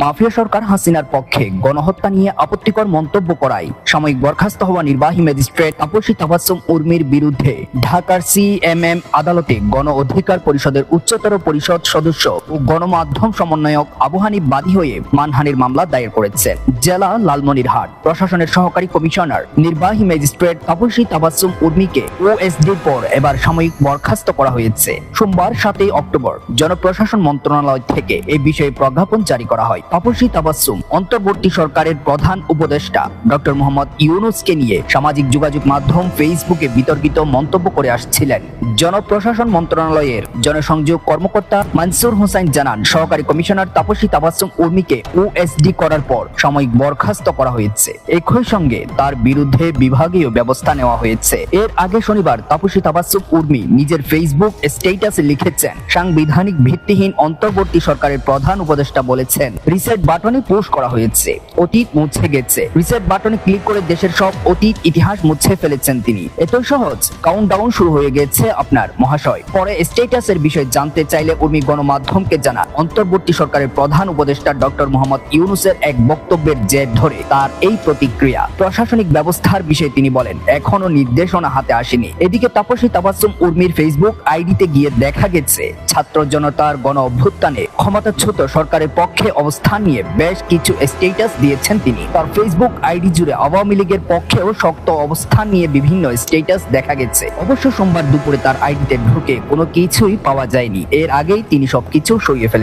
Mafia সরকার হাসিনার পক্ষে গণহত্যা নিয়ে আপত্তিকর মন্তব্য করায়। সাময়িক বরখাস্ত হওয়া নির্বাহী ম্যাজিস্ট্রেট তাপসী তাবাসুম উর্মির বিরুদ্ধে ঢাকার সিএমএম আদালতে গণ অধিকার পরিষদের উচ্চতর পরিষদ সদস্য ও গণমাধ্যম সমন্বয়ক আবহানী বাদী হয়ে মানহানির মামলা দায়ের করেছে। জেলা লালমনিরহাট প্রশাসনের সহকারী কমিশনার, নির্বাহী ম্যাজিস্ট্রেট তাপসী তাবাসুম উর্মিকে ওএসডির পর এবার সাময়িক বরখাস্ত করা হয়েছে। সোমবার সাতই অক্টোবর জনপ্রশাসন মন্ত্রণালয় থেকে এ বিষয়ে প্রজ্ঞাপন জারি করা হয়। তাপসী তাবাসুম অন্তর্বর্তী সরকারের প্রধান উপদেষ্টা ডক্টর মোহাম্মদ ইউনুসকে নিয়ে সামাজিক যোগাযোগ মাধ্যম ফেসবুকে বিতর্কিত মন্তব্য করে আসছিলেন। জনপ্রশাসন মন্ত্রণালয়ের জনসংযোগ কর্মকর্তা মানসুর হোসেন জানান, সহকারী কমিশনার তাপসী তাবাসুম উর্মিকে ওএসডি করার পর সাময়িক বরখাস্ত করা হয়েছে। একই সঙ্গে তার বিরুদ্ধে বিভাগীয় ব্যবস্থা নেওয়া হয়েছে। এর আগে শনিবার তাপসী তাবাসুম উর্মি নিজের ফেসবুক স্টেটাসে লিখেছেন, সাংবিধানিক ভিত্তিহীন অন্তর্বর্তী সরকারের প্রধান উপদেষ্টা বলেছেন রিসেট বাটনে পোস্ট করা হয়েছে। অতীত মুছে গেছে। রিসেট বাটনে ক্লিক করে দেশের সব অতীত ইতিহাস মুছে ফেলেছেন তিনি। এতই সহজ। কাউন্টডাউন শুরু হয়ে গেছে আপনার মহাশয়। পরে স্টেটাসের বিষয় জানতে চাইলে উর্মি গণমাধ্যমকে জানান। অন্তর্বর্তী সরকারের প্রধান উপদেষ্টা ডক্টর মোহাম্মদ ইউনুসের এক বক্তব্যের জের ধরে তার এই প্রতিক্রিয়া। প্রশাসনিক ব্যবস্থার বিষয়ে তিনি বলেন, এখনও নির্দেশনা হাতে আসেনি। এদিকে তাপসী তাবাসুম উর্মির ফেসবুক আইডিতে গিয়ে দেখা গেছে, ছাত্র জনতার গণ অভ্যুত্থানে ক্ষমতাচ্যুত সরকারের পক্ষে অবস্থান নিয়ে বেশ কিছু স্টেটাস দিয়েছেন তিনি। তার ফেসবুক আইডি জুড়ে আওয়ামী লীগের পক্ষেও শক্ত অবস্থান নিয়ে বিভিন্ন স্টেটাস দেখা গেছে। অবশ্য সোমবার দুপুরে তার আইডিতে ঢুকে কোনো কিছুই পাওয়া যায়নি। এর আগেই তিনি সবকিছু সরিয়ে ফেলেছেন